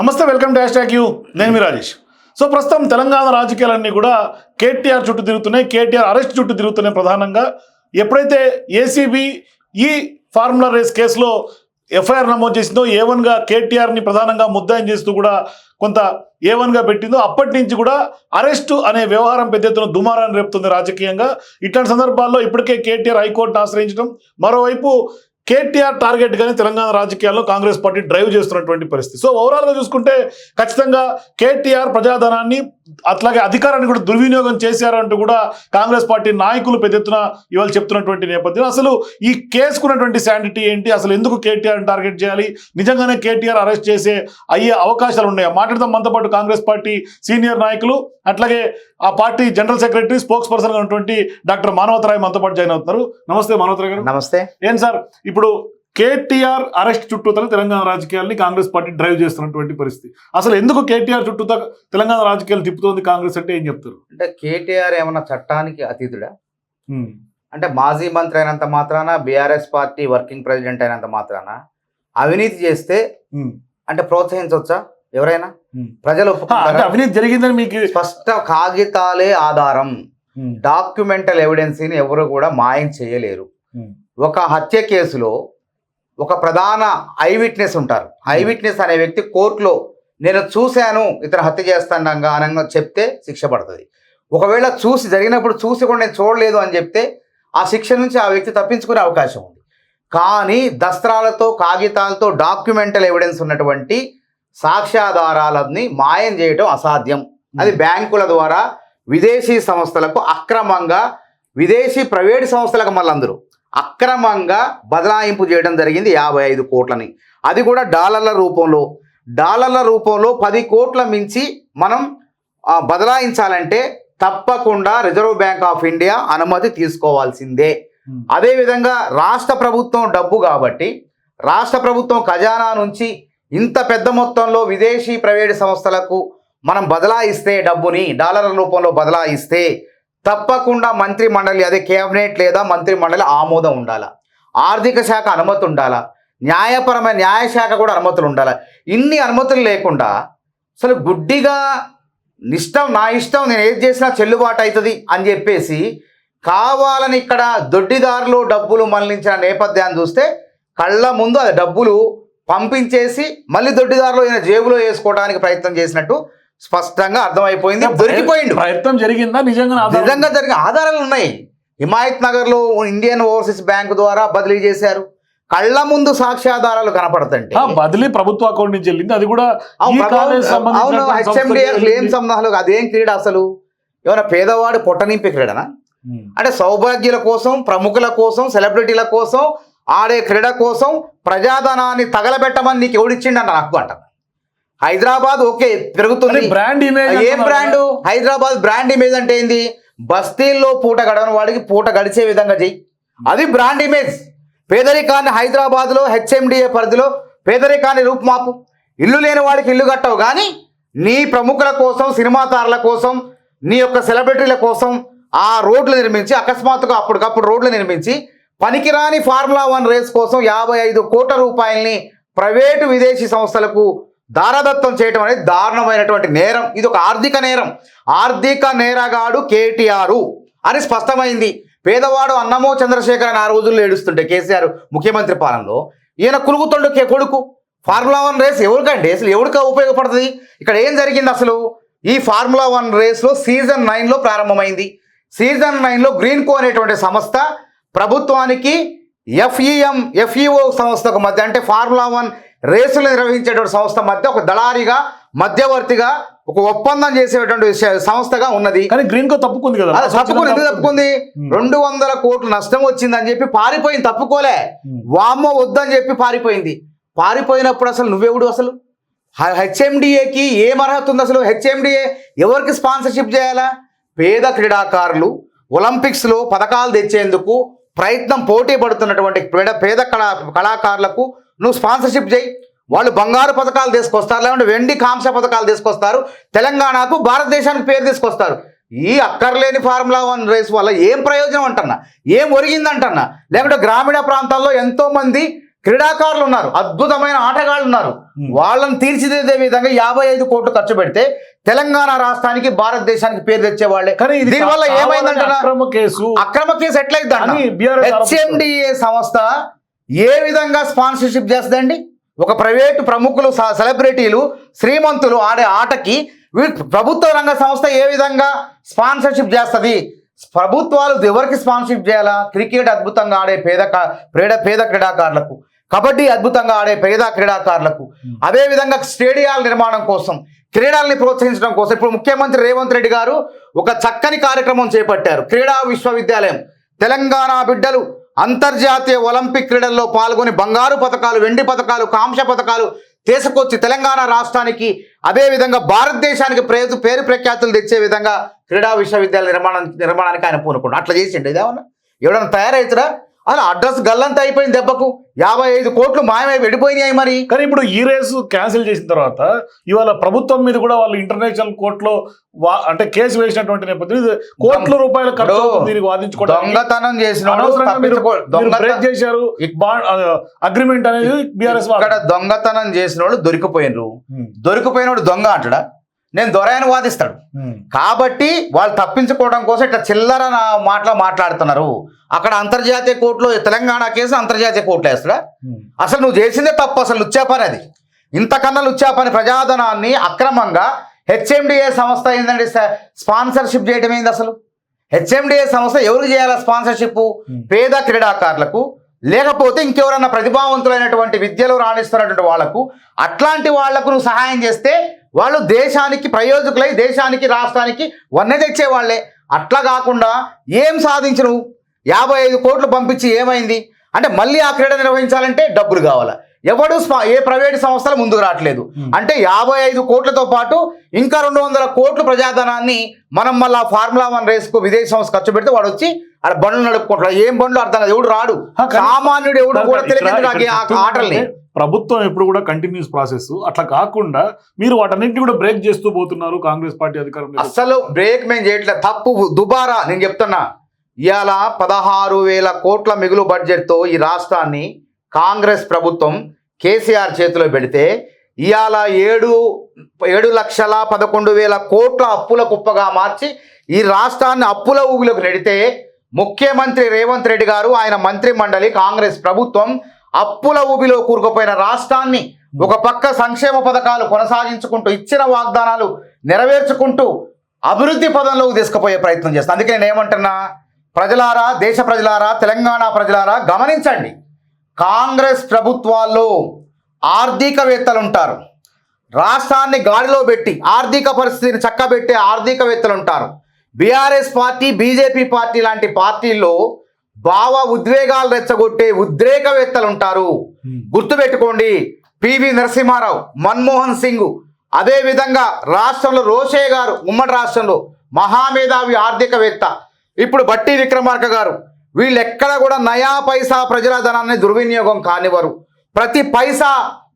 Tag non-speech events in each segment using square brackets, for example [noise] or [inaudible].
నమస్తే welcome to hashtag you. నేను మీ రాజేష్. సో ప్రస్తుతం తెలంగాణ రాజకీయాలన్నీ కూడా కేటీఆర్ చుట్టూ తిరుగుతున్నాయి. కేటీఆర్ అరెస్ట్ చుట్టూ తిరుగుతున్నాయి ప్రధానంగా. ఎప్పుడైతే ఏసీబీ ఈ ఫార్ములా రేస్ కేసులో ఎఫ్ఐఆర్ నమోదు చేసిందో ఏ వన్గా కేటీఆర్ని ప్రధానంగా ముద్దాయం చేస్తూ కూడా కొంత ఏ వన్గా పెట్టిందో అప్పటి నుంచి కూడా అరెస్టు అనే వ్యవహారం పెద్ద ఎత్తున దుమారాన్ని రేపుతుంది రాజకీయంగా. ఇట్లాంటి సందర్భాల్లో ఇప్పటికే కేటీఆర్ హైకోర్టును ఆశ్రయించడం మరోవైపు కేటీఆర్ టార్గెట్ గానే తెలంగాణ రాజకీయాల్లో కాంగ్రెస్ పార్టీ డ్రైవ్ చేస్తున్నటువంటి పరిస్థితి. సో ఓవరాల్గా చూసుకుంటే ఖచ్చితంగా కేటీఆర్ ప్రజాధనాన్ని అట్లాగే అధికారాన్ని కూడా దుర్వినియోగం చేశారంటూ కూడా కాంగ్రెస్ పార్టీ నాయకులు పెద్ద ఎత్తున ఇవాళ చెప్తున్నటువంటి నేపథ్యం. అసలు ఈ కేసుకున్నటువంటి శాండిటీ ఏంటి? అసలు ఎందుకు కేటీఆర్ టార్గెట్ చేయాలి? నిజంగానే కేటీఆర్ అరెస్ట్ చేసే అయ్యే అవకాశాలు ఉన్నాయా? మాట్లాడదాం మనతో పాటు కాంగ్రెస్ పార్టీ సీనియర్ నాయకులు అట్లాగే ఆ పార్టీ జనరల్ సెక్రటరీ స్పోక్స్ పర్సన్గా ఉన్నటువంటి డాక్టర్ మానవతరాయ్ మనతో పాటు జాయిన్ అవుతున్నారు. నమస్తే మానవతరాయ్ గారు. నమస్తే. ఏం సార్? ఇప్పుడు కేటీఆర్ అరెస్ట్ చుట్టూతో తెలంగాణ రాజకీయాల్ని కాంగ్రెస్ పార్టీ డ్రైవ్ చేస్తున్నటువంటి పరిస్థితి. అసలు ఎందుకు కేటీఆర్ చుట్టూతో తెలంగాణ రాజకీయాలు తిప్పుతోంది కాంగ్రెస్ అంటే ఏం చెప్తారు? అంటే కేటీఆర్ ఏమన్నా చట్టానికి అతీతుడా? అంటే మాజీ మంత్రి అయినంత మాత్రాన బీఆర్ఎస్ పార్టీ వర్కింగ్ ప్రెసిడెంట్ అయినంత మాత్రాన? అవినీతి చేస్తే అంటే ప్రోత్సహించవచ్చా ఎవరైనా. ప్రజలు? అవినీతి జరిగిందని మీకు స్పష్ట కాగితాలే ఆధారం. డాక్యుమెంటల్ ఎవిడెన్స్ని ఎవరు కూడా మాయం చేయలేరు. ఒక హత్య కేసులో ఒక ప్రధాన ఐ విట్నెస్ ఉంటారు. ఐ విట్నెస్ అనే వ్యక్తి కోర్టులో నేను చూశాను ఇతను హత్య చేస్తానంగా అనగా చెప్తే శిక్ష పడుతుంది. ఒకవేళ చూసి జరిగినప్పుడు చూసి కూడా నేను చూడలేదు అని చెప్తే ఆ శిక్ష నుంచి ఆ వ్యక్తి తప్పించుకునే అవకాశం ఉంది. కానీ దస్త్రాలతో కాగితాలతో డాక్యుమెంటల్ ఎవిడెన్స్ ఉన్నటువంటి సాక్ష్యాధారాలని మాయం చేయడం అసాధ్యం. అది బ్యాంకుల ద్వారా విదేశీ సంస్థలకు అక్రమంగా విదేశీ ప్రైవేట్ సంస్థలకు మళ్ళీ అందరూ. అక్రమంగా బదలాయింపు చేయడం జరిగింది యాభై ఐదు కోట్లని. అది కూడా డాలర్ల రూపంలో. డాలర్ల రూపంలో పది కోట్ల మించి మనం బదలాయించాలంటే తప్పకుండా రిజర్వ్ బ్యాంక్ ఆఫ్ ఇండియా అనుమతి తీసుకోవాల్సిందే. అదేవిధంగా రాష్ట్ర ప్రభుత్వం డబ్బు కాబట్టి రాష్ట్ర ప్రభుత్వం ఖజానా నుంచి ఇంత పెద్ద మొత్తంలో విదేశీ ప్రైవేట్ సంస్థలకు మనం బదలాయిస్తే డబ్బుని డాలర్ల రూపంలో బదలాయిస్తే తప్పకుండా మంత్రి మండలి అదే కేబినెట్ లేదా మంత్రి మండలి ఆమోదం ఉండాలా? ఆర్థిక శాఖ అనుమతి ఉండాలా? న్యాయపరమైన న్యాయశాఖ కూడా అనుమతులు ఉండాలి? ఇన్ని అనుమతులు లేకుండా అసలు గుడ్డిగా ఇష్టం నా ఇష్టం నేను ఏది చేసినా చెల్లుబాటు అవుతుంది అని చెప్పేసి కావాలని ఇక్కడ దొడ్డిదారులు డబ్బులు మళ్ళించిన నేపథ్యాన్ని చూస్తే కళ్ళ ముందు అది డబ్బులు పంపించేసి మళ్ళీ దొడ్డిదారులు ఈయన జేబులో వేసుకోవడానికి ప్రయత్నం చేసినట్టు స్పష్టంగా అర్థమైపోయింది దొరికిపోయిండు. ప్రయత్నం జరిగిందా? నిజంగా నిజంగా జరిగిన ఆధారాలు ఉన్నాయి. హిమాయత్ నగర్లో ఇండియన్ ఓవర్సీస్ బ్యాంక్ ద్వారా బదిలీ చేశారు. కళ్ళ ముందు సాక్ష్యాధారాలు కనపడుతుంటే. బదిలీ ప్రభుత్వ అకౌంట్ నుంచి వెళ్ళింది. అది కూడా అవును, క్లెయిమ్ వెళ్ళింది. సంబంధాలు అదేం క్రీడ అసలు? ఏమైనా పేదవాడు పొట్ట నింపే క్రీడనా. అంటే సౌభాగ్యుల కోసం ప్రముఖుల కోసం సెలబ్రిటీల కోసం ఆడే క్రీడ కోసం ప్రజాధనాన్ని తగలబెట్టమని నీకు ఎవడిచ్చిండన్న హక్కు అంట. హైదరాబాద్ ఓకే పెరుగుతుంది. బ్రాండ్ ఇమేజ్ ఏ బ్రాండ్ హైదరాబాద్ బ్రాండ్ ఇమేజ్ అంటే ఏంది? బస్తీల్లో పూట గడవని వాడికి పూట గడిచే విధంగా చెయ్యి. అది బ్రాండ్ ఇమేజ్ పేదరికాన్ని హైదరాబాద్లో హెచ్ఎండిఏ పరిధిలో పేదరికాన్ని రూపుమాపు. ఇల్లు లేని వాడికి ఇల్లు కట్టవు. కానీ నీ ప్రముఖుల కోసం సినిమా తారల కోసం నీ యొక్క సెలబ్రిటీల కోసం ఆ రోడ్లు నిర్మించి అకస్మాత్తుగా అప్పటికప్పుడు రోడ్లు నిర్మించి పనికిరాని ఫార్ములా వన్ రేస్ కోసం యాభై ఐదు కోట్ల రూపాయల్ని ప్రైవేటు విదేశీ సంస్థలకు దారదత్వం చేయటం అనేది దారుణమైనటువంటి నేరం. ఇది ఒక ఆర్థిక నేరం. ఆర్థిక నేరగాడు కేటీఆర్. అని స్పష్టమైంది. పేదవాడు అన్నమో చంద్రశేఖర్ ఆ రోజుల్లో ఏడుస్తుంటే కేసీఆర్ ముఖ్యమంత్రి పాలనలో. ఈయన కులుగుతుండు కే కొడుకు. ఫార్ములా వన్ రేస్ ఎవరికండి? అసలు ఎవరికి ఉపయోగపడుతుంది? ఇక్కడ ఏం జరిగింది అసలు? ఈ ఫార్ములా వన్ రేస్లో సీజన్ నైన్లో ప్రారంభమైంది. సీజన్ నైన్లో గ్రీన్ కో అనేటువంటి సంస్థ ప్రభుత్వానికి ఎఫ్ఈఎం ఎఫ్ఈఓ సంస్థకు మధ్య అంటే ఫార్ములా వన్ రేసులు నిర్వహించేటువంటి సంస్థ మధ్య ఒక దళారిగా మధ్యవర్తిగా ఒక ఒప్పందం చేసేటువంటి సంస్థగా ఉన్నది. కానీ గ్రీన్ కో తప్పుకుంది కదా. అది తప్పుకుని ఎందుకు తప్పుకుంది. రెండు వందల కోట్ల నష్టం వచ్చిందని చెప్పి పారిపోయింది. తప్పుకోలే. వామ్మో వద్దని చెప్పి పారిపోయింది. పారిపోయినప్పుడు అసలు నువ్వెవడు అసలు? హెచ్ఎండిఏకి ఏం అర్హత ఉంది అసలు? హెచ్ఎండిఏ ఎవరికి స్పాన్సర్షిప్ చేయాలా? పేద క్రీడాకారులు ఒలింపిక్స్లో పథకాలు తెచ్చేందుకు ప్రయత్నం పోటీ పడుతున్నటువంటి పేద కళా కళాకారులకు నువ్వు స్పాన్సర్షిప్ చేయి. వాళ్ళు బంగారు పథకాలు తీసుకొస్తారు లేకుంటే వెండి కాంస్య పథకాలు తీసుకొస్తారు తెలంగాణకు భారతదేశానికి పేరు తీసుకొస్తారు. ఈ అక్కర్లేని ఫార్ములా వన్ రేస్ వల్ల ఏం ప్రయోజనం అంటన్నా? ఏం ఒరిగిందంటన్నా? లేకుంటే గ్రామీణ ప్రాంతాల్లో ఎంతో మంది క్రీడాకారులు ఉన్నారు అద్భుతమైన ఆటగాళ్ళు ఉన్నారు. వాళ్ళని తీర్చిదిద్దే విధంగా యాభై ఐదు కోట్లు ఖర్చు పెడితే తెలంగాణ రాష్ట్రానికి భారతదేశానికి పేరు తెచ్చే వాళ్ళే కానీ దీనివల్ల ఏమైందంటారా అక్రమ కేసు. అక్రమ కేసు. హెచ్ఎండిఏ సంస్థ ఏ విధంగా స్పాన్సర్షిప్ చేస్తుందండి? ఒక ప్రైవేటు ప్రముఖులు స- సెలబ్రిటీలు శ్రీమంతులు ఆడే ఆటకి ప్రభుత్వ రంగ సంస్థ ఏ విధంగా స్పాన్సర్షిప్ చేస్తుంది? ప్రభుత్వాలు ఎవరికి స్పాన్సర్షిప్ చేయాలా? క్రికెట్ అద్భుతంగా ఆడే పేద పేద పేద క్రీడాకారులకు. కబడ్డీ అద్భుతంగా ఆడే పేద క్రీడాకారులకు. అదే విధంగా స్టేడియాల నిర్మాణం కోసం క్రీడల్ని ప్రోత్సహించడం కోసం ఇప్పుడు ముఖ్యమంత్రి రేవంత్ రెడ్డి గారు ఒక చక్కని కార్యక్రమం చేపట్టారు. క్రీడా విశ్వవిద్యాలయం. తెలంగాణ బిడ్డలు అంతర్జాతీయ ఒలింపిక్ క్రీడల్లో పాల్గొని బంగారు పథకాలు వెండి పథకాలు కాంస్య పథకాలు తీసుకొచ్చి తెలంగాణ రాష్ట్రానికి అదే విధంగా భారతదేశానికి పేరు పేరు ప్రఖ్యాతులు తెచ్చే విధంగా క్రీడా విశ్వవిద్యాలయ నిర్మాణం నిర్మాణానికి ఆయన పూనుకున్నాడు. అట్లా చేసిండు. ఇదేమన్నా? ఎవడన్నా తయారవుతురా అలా అడ్రస్ గల్లంతా అయిపోయింది దెబ్బకు. యాభై ఐదు కోట్లు మాయమై వెళ్ళిపోయినాయి మరి. కానీ ఇప్పుడు ఈ రేసు క్యాన్సిల్ చేసిన తర్వాత ఇవాళ ప్రభుత్వం మీద కూడా వాళ్ళు ఇంటర్నేషనల్ కోర్టులో అంటే కేసు వేసినటువంటి నేపథ్యం ఇది కోట్ల రూపాయల దీనికి వాదించుకోవడానికి. దొంగతనం చేసిన చేశారు అగ్రిమెంట్ అనేది బీఆర్ఎస్ దొంగతనం చేసిన వాళ్ళు దొరికిపోయినరు. దొరికిపోయినోడు దొంగ అంటాడా? నేను దొరయని వాదిస్తాడు. కాబట్టి వాళ్ళు తప్పించుకోవడం కోసం ఇట్లా చిల్లర మాటలు మాట్లాడుతున్నారు. అక్కడ అంతర్జాతీయ కోర్టులో తెలంగాణ కేసు అంతర్జాతీయ కోర్టులో వేస్తాడా? అసలు నువ్వు చేసిందే తప్పు అసలు లుచ్చా పని అది. ఇంతకన్నా లుచ్చా పని ప్రజాధనాన్ని అక్రమంగా హెచ్ఎండిఏ సంస్థ ఏంటంటే స్పాన్సర్షిప్ చేయడం ఏంది అసలు? హెచ్ఎండిఏ సంస్థ ఎవరికి చేయాలి స్పాన్సర్షిప్ పేద క్రీడాకారులకు లేకపోతే ఇంకెవరన్నా ప్రతిభావంతులైనటువంటి విద్యలో రాణిస్తున్నటువంటి వాళ్ళకు అట్లాంటి వాళ్ళకు నువ్వు సహాయం చేస్తే వాళ్ళు దేశానికి ప్రయోజకులై దేశానికి రాష్ట్రానికి వన్నె తెచ్చే వాళ్ళే అట్లా కాకుండా ఏం సాధించరు? యాభై ఐదు కోట్లు పంపించి ఏమైంది? అంటే మళ్ళీ ఆ క్రీడ నిర్వహించాలంటే డబ్బులు కావాలా? ఎవడు ఏ ప్రైవేట్ సంస్థలు ముందుకు రావట్లేదు. అంటే యాభై ఐదు కోట్లతో పాటు ఇంకా రెండు వందల కోట్లు ప్రజాధనాన్ని మనం మళ్ళీ ఫార్ములా వన్ రేస్కు విదేశీ సంస్థ ఖర్చు పెడితే వాడు వచ్చి అక్కడ బండ్లు నడుపుకుంటాడు. ఏం బండ్లు అర్థం కాదు. ఎవడు రాడు. సామాన్యుడు ఎవడు కూడా తెలియదు నాకు ఆ- ఆటల్ని. ప్రభుత్వం ఎప్పుడు కూడా కంటిన్యూస్ ప్రాసెస్ అట్లా కాకుండా మీరు వాటన్నింటినీ కూడా బ్రేక్ చేస్తూ పోతున్నారు కాంగ్రెస్ పార్టీ అధికారం అస్సలు బ్రేక్ మేము చేయట్లేదు తప్పు దుబారా నేను చెప్తున్నా. ఇవాళ పదహారు వేల కోట్ల మిగులు బడ్జెట్తో ఈ రాష్ట్రాన్ని కాంగ్రెస్ ప్రభుత్వం కేసీఆర్ చేతిలో పెడితే ఇవాళ ఏడు ఏడు లక్షల పదకొండు వేల కోట్ల అప్పుల కుప్పగా మార్చి ఈ రాష్ట్రాన్ని అప్పుల ఊగులకు నెడితే ముఖ్యమంత్రి రేవంత్ రెడ్డి గారు ఆయన మంత్రి మండలి కాంగ్రెస్ ప్రభుత్వం అప్పుల ఊబిలో కూరుకుపోయిన రాష్ట్రాన్ని ఒక పక్క సంక్షేమ పథకాలు కొనసాగించుకుంటూ ఇచ్చిన వాగ్దానాలు నెరవేర్చుకుంటూ అభివృద్ధి పదంలోకి తీసుకుపోయే ప్రయత్నం చేస్తాను అందుకే నేను ఏమంటున్నా ప్రజలారా దేశ ప్రజలారా తెలంగాణ ప్రజలారా గమనించండి. కాంగ్రెస్ ప్రభుత్వాల్లో ఆర్థికవేత్తలు ఉంటారు. రాష్ట్రాన్ని గాడిలో పెట్టి ఆర్థిక పరిస్థితిని చక్కబెట్టే ఆర్థికవేత్తలు ఉంటారు. బీఆర్ఎస్ పార్టీ బీజేపీ పార్టీ లాంటి పార్టీల్లో భావ ఉద్వేగాలు రెచ్చగొట్టే ఉద్రేకవేత్తలు ఉంటారు గుర్తుపెట్టుకోండి పివి నరసింహారావు మన్మోహన్ సింగ్ అదే విధంగా రాష్ట్రంలో రోషే గారు ఉమ్మడి రాష్ట్రంలో మహామేధావి ఆర్థికవేత్త. ఇప్పుడు బట్టి విక్రమార్క గారు వీళ్ళు ఎక్కడ కూడా నయా పైసా ప్రజల ధనాన్ని దుర్వినియోగం కానివ్వరు. ప్రతి పైసా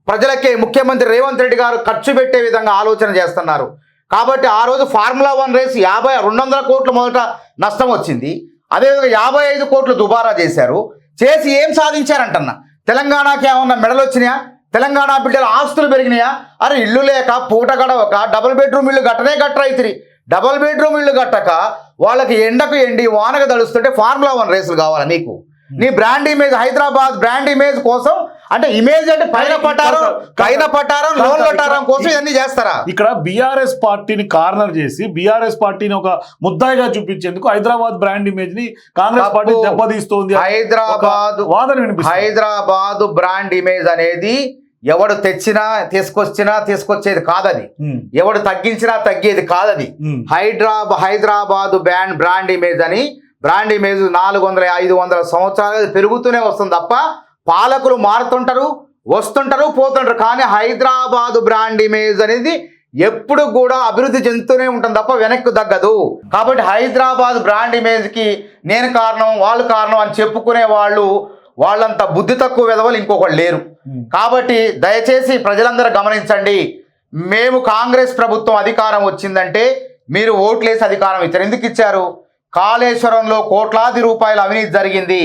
ప్రజలకే ముఖ్యమంత్రి రేవంత్ రెడ్డి గారు ఖర్చు పెట్టే విధంగా ఆలోచన చేస్తున్నారు. కాబట్టి ఆ రోజు ఫార్ములా వన్ రేస్ యాభై రెండు వందల కోట్లు మొదట నష్టం వచ్చింది. అదేవిధంగా యాభై ఐదు కోట్లు దుబారా చేశారు. చేసి ఏం సాధించారంటన్న? తెలంగాణకి ఏమన్నా మెడలు వచ్చినాయా? తెలంగాణ బిడ్డల ఆస్తులు పెరిగినాయా? అరే ఇల్లు లేక పూట గడవక డబుల్ బెడ్రూమ్ ఇల్లు గట్టనే గట్టరైతిరి డబుల్ బెడ్రూమ్ ఇల్లు కట్టక వాళ్ళకి ఎండకు ఎండి వానకు తడుస్తుంటే ఫార్ములా వన్ రేసులు కావాలా నీకు? నీ brand image Hyderabad brand image కోసం అంటే ఇమేజ్ అంటే పైన పట్టారం పైన పట్టారం లోన్ పట్టారం కోసం ఇవన్నీ చేస్తారా? ఇక్కడ బీఆర్ఎస్ పార్టీని కార్నర్ చేసి బీఆర్ఎస్ పార్టీని ఒక ముద్దాయిగా చూపించేందుకు హైదరాబాద్ బ్రాండ్ ఇమేజ్ని కాంగ్రెస్. పార్టీ దెబ్బతీస్తోంది. హైదరాబాద్ వాదన హైదరాబాద్ బ్రాండ్ ఇమేజ్ అనేది ఎవడు తెచ్చినా తీసుకొచ్చినా తీసుకొచ్చేది కాదది. ఎవడు తగ్గించినా తగ్గేది కాదది. Hyderabad Hyderabad brand brand image అని బ్రాండ్ ఇమేజ్ నాలుగు వందల ఐదు వందల సంవత్సరాలు పెరుగుతూనే వస్తుంది తప్ప పాలకులు మారుతుంటారు వస్తుంటారు పోతుంటారు. కానీ హైదరాబాద్ బ్రాండ్ ఇమేజ్ అనేది ఎప్పుడు కూడా అభివృద్ధి చెందుతూనే ఉంటుంది తప్ప వెనక్కి తగ్గదు. కాబట్టి హైదరాబాద్ బ్రాండ్ ఇమేజ్కి నేను కారణం వాళ్ళు కారణం అని చెప్పుకునే వాళ్ళు వాళ్ళంత బుద్ధి తక్కువ విధవలు ఇంకొకళ్ళు లేరు. కాబట్టి దయచేసి ప్రజలందరూ గమనించండి మేము కాంగ్రెస్ ప్రభుత్వం అధికారం వచ్చిందంటే మీరు ఓట్లేసి అధికారం ఇచ్చారు. ఎందుకు ఇచ్చారు? కాళేశ్వరంలో కోట్లాది రూపాయల అవినీతి జరిగింది.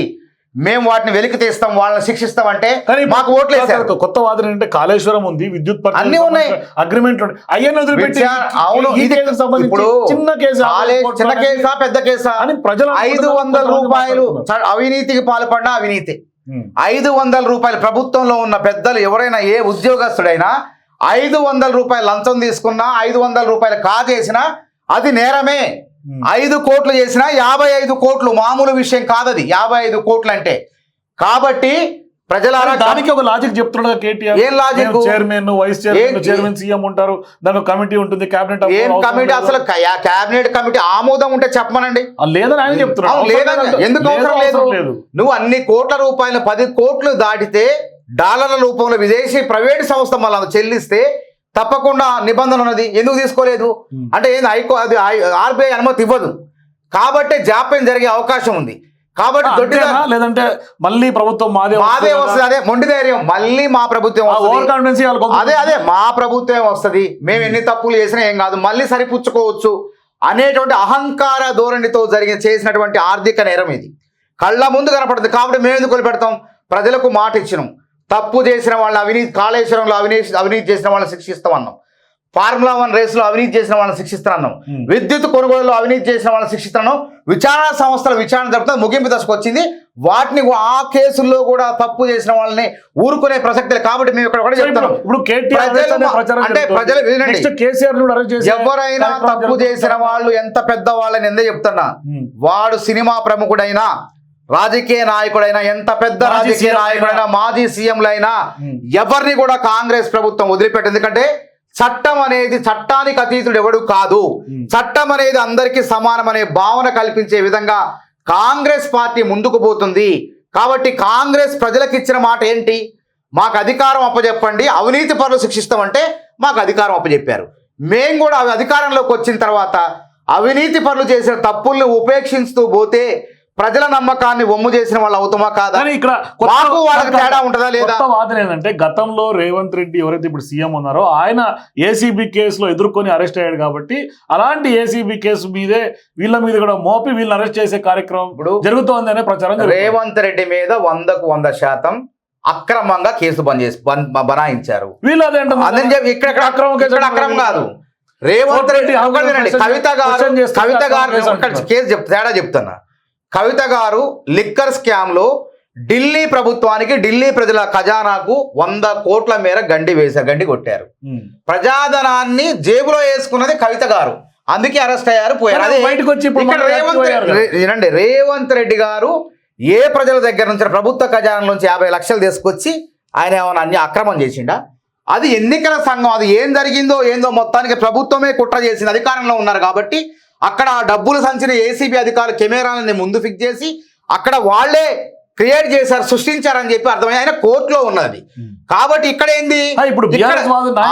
మేము వాటిని వెలికి తీస్తాం వాళ్ళని శిక్షిస్తాం అంటే కానీ మాకు ఓట్లు వేశారు కొత్త- వాదన ఏంటంటే కాళేశ్వరం ఉంది విద్యుత్ అన్నీ ఉన్నాయి. అగ్రిమెంట్ అవును, ఇప్పుడు చిన్న కేసు చిన్న కేసా పెద్ద కేసా? అని ప్రజలు ఐదు వందల రూపాయలు అవినీతికి పాల్పడిన అవినీతి. ఐదు వందల రూపాయలు ప్రభుత్వంలో ఉన్న పెద్దలు ఎవరైనా ఏ ఉద్యోగస్తుడైనా ఐదు వందల రూపాయలు లంచం తీసుకున్నా ఐదు వందల రూపాయలు కాజేసినా అది నేరమే. ఐదు కోట్లు చేసినా యాభై ఐదు కోట్లు మామూలు విషయం కాదది. యాభై ఐదు కోట్లు అంటే కాబట్టి ప్రజలారా దానికి ఒక లాజిక్ చెప్తున్నాడు కేటీఆర్. ఏం logic? Chairman vice chairman chairman CM ఉంటారు. దానికి కమిటీ ఉంటుంది కేబినెట్ ఏం కమిటీ అసలు క్యాబినెట్ కమిటీ ఆమోదం ఉంటే చెప్పమనండి. లేదని ఆయన చెప్తున్నాడు. లేదని ఎందుకు అవసరం లేదు. నువ్వు అన్ని కోట్ల రూపాయలు పది కోట్లు దాటితే డాలర్ల రూపంలో విదేశీ ప్రైవేట్ సంస్థ మళ్ళీ చెల్లిస్తే తప్పకుండా నిబంధన ఉన్నది. ఎందుకు తీసుకోలేదు. అంటే ఏంది? హైకో అది ఆర్బీఐ అనుమతి ఇవ్వదు. కాబట్టి జాప్యం జరిగే అవకాశం ఉంది. కాబట్టి దొడ్డిదా? లేదంటే మళ్ళీ ప్రభుత్వం మాదే మాదే వస్తుంది. అదే మొండి ధైర్యం. మళ్ళీ మా ప్రభుత్వం అదే అదే మా ప్రభుత్వం వస్తది. మేము ఎన్ని తప్పులు చేసినా ఏం కాదు. మళ్ళీ సరిపుచ్చుకోవచ్చు అనేటువంటి అహంకార ధోరణితో జరిగిన చేసినటువంటి ఆర్థిక నేరం ఇది. కళ్ళ ముందు కనపడుతుంది. కాబట్టి మేము ఎందుకు పెడతాం ప్రజలకు మాట ఇచ్చినాం. తప్పు చేసిన వాళ్ళని అవినీతి కాళేశ్వరంలో అవినీతి అవినీతి చేసిన వాళ్ళని శిక్షిస్తాం అన్నాం ఫార్ములా వన్ రేసులో అవినీతి చేసిన వాళ్ళని శిక్షిస్తున్నాం. విద్యుత్ కొనుగోలులో అవినీతి చేసిన వాళ్ళని శిక్షిస్తున్నాం విచారణ సంస్థల విచారణ జరుపుతుంది ముగింపు దశకు వచ్చింది వాటిని ఆ కేసుల్లో కూడా తప్పు చేసిన వాళ్ళని ఊరుకునే ప్రసక్తి. కాబట్టి మేము ఇక్కడ కూడా చెప్తున్నాం ఇప్పుడు అంటే. ప్రజలు ఎవరైనా తప్పు. చేసిన వాళ్ళు ఎంత పెద్ద వాళ్ళని ఎందే చెప్తున్నా. వాడు సినిమా ప్రముఖుడైనా రాజకీయ నాయకుడైనా ఎంత పెద్ద రాజకీయ నాయకుడైనా మాజీ సీఎంలైనా. ఎవరిని కూడా కాంగ్రెస్ ప్రభుత్వం వదిలిపెట్టింది? ఎందుకంటే చట్టం అనేది చట్టానికి అతీతుడు ఎవడు కాదు. చట్టం అనేది అందరికీ సమానం అనే భావన కల్పించే విధంగా కాంగ్రెస్ పార్టీ ముందుకు పోతుంది. కాబట్టి కాంగ్రెస్ ప్రజలకు ఇచ్చిన మాట ఏంటి? మాకు అధికారం అప్పచెప్పండి అవినీతి పనులు శిక్షిస్తామంటే మాకు అధికారం అప్పచెప్పారు మేము కూడా అవి అధికారంలోకి వచ్చిన తర్వాత అవినీతి పనులు చేసిన తప్పుల్ని ఉపేక్షిస్తూ పోతే ప్రజల నమ్మకాన్ని ఒమ్ము చేసిన వాళ్ళు అవుతామా కాదా? ఇక్కడ మాకు వాళ్ళకి తేడా ఉంటుందా లేదా? వాదన ఏంటంటే గతంలో రేవంత్ రెడ్డి ఎవరైతే ఇప్పుడు సీఎం ఉన్నారో ఆయన ఏసీబీ కేసులో ఎదుర్కొని అరెస్ట్ అయ్యాడు కాబట్టి అలాంటి ఏసీబీ కేసు మీదే వీళ్ళ మీద కూడా మోపి వీళ్ళని అరెస్ట్ చేసే కార్యక్రమం ఇప్పుడు జరుగుతోంది అనే ప్రచారం. రేవంత్ రెడ్డి మీద వందకు వంద శాతం అక్రమంగా కేసు బంద్ చేసి బన్- బనాయించారు. వీళ్ళు అదే అంటున్నారు. అదని చెప్పి ఇక్కడ అక్రమ కేసు అక్రమం కాదు. రేవంత్ రెడ్డి కవిత గారు కవిత గారు కేసు తేడా చెప్తున్నా. కవిత గారు లిక్కర్ స్కామ్లో ఢిల్లీ ప్రభుత్వానికి ఢిల్లీ ప్రజల ఖజానాకు వంద కోట్ల మేర గండి వేశారు గండి కొట్టారు. ప్రజాధనాన్ని జేబులో వేసుకున్నది కవిత గారు. అందుకే అరెస్ట్ అయ్యారు పోయారు. అదే బయటకు వచ్చి రేవంత్ రేవంత్ రెడ్డి గారు ఏ ప్రజల దగ్గర నుంచి ప్రభుత్వ ఖజానా నుంచి యాభై లక్షలు తీసుకొచ్చి ఆయన ఏమైనా అన్ని అక్రమం చేసిండా? అది ఎన్నికల సంఘం అది ఏం జరిగిందో ఏందో మొత్తానికి ప్రభుత్వమే కుట్ర చేసింది అధికారంలో ఉన్నారు కాబట్టి అక్కడ ఆ డబ్బులు సంచిన ఏసీబీ అధికారులు కెమెరాలని ముందు ఫిక్స్ చేసి అక్కడ వాళ్ళే క్రియేట్ చేశారు సృష్టించారని చెప్పి అర్థమైంది ఆయన కోర్టులో ఉన్నది. కాబట్టి ఇక్కడ ఏంది? ఆ, ఇప్పుడు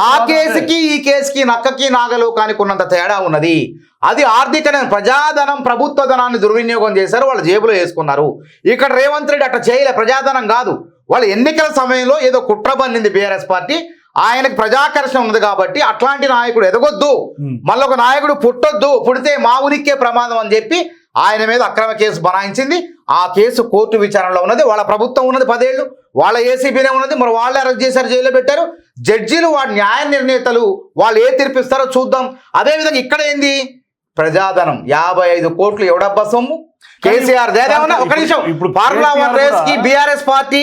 ఆ కేసుకి ఈ కేసుకి నక్కకి నాగలోకానికి ఉన్నంత తేడా ఉన్నది. అది ఆర్థిక ప్రజాధనం ప్రభుత్వ ధనాన్ని దుర్వినియోగం చేశారు వాళ్ళు జేబులో వేసుకున్నారు. ఇక్కడ రేవంత్ రెడ్డి అట్లా చేయలే ప్రజాధనం కాదు. వాళ్ళు ఎన్నికల సమయంలో ఏదో కుట్ర పన్నింది బీఆర్ఎస్ పార్టీ. ఆయనకు ప్రజాకర్షణ ఉంది కాబట్టి అట్లాంటి నాయకుడు ఎదగొద్దు. ఉమ్. మళ్ళీ ఒక నాయకుడు పుట్టొద్దు పుడితే మా ఉనికే ప్రమాదం అని చెప్పి ఆయన మీద అక్రమ కేసు బనాయించింది. ఆ కేసు కోర్టు విచారణలో ఉన్నది వాళ్ళ ప్రభుత్వం ఉన్నది పదేళ్ళు వాళ్ళ ఏసీబీనే ఉన్నది మరి వాళ్ళే అరెస్ట్ చేశారు జైల్లో పెట్టారు. జడ్జీలు వాడి న్యాయ నిర్ణేతలు వాళ్ళు ఏ తీర్పిస్తారో చూద్దాం. అదేవిధంగా ఇక్కడ ఏంది? ప్రజాధనం. యాభై ఐదు కోట్లు ఎవడబ్బా సొమ్ము? కేసీఆర్ దేదేమన్నా ఒక నిమిషం. ఇప్పుడు ఫార్ములా వన్ రేస్కి బీఆర్ఎస్ పార్టీ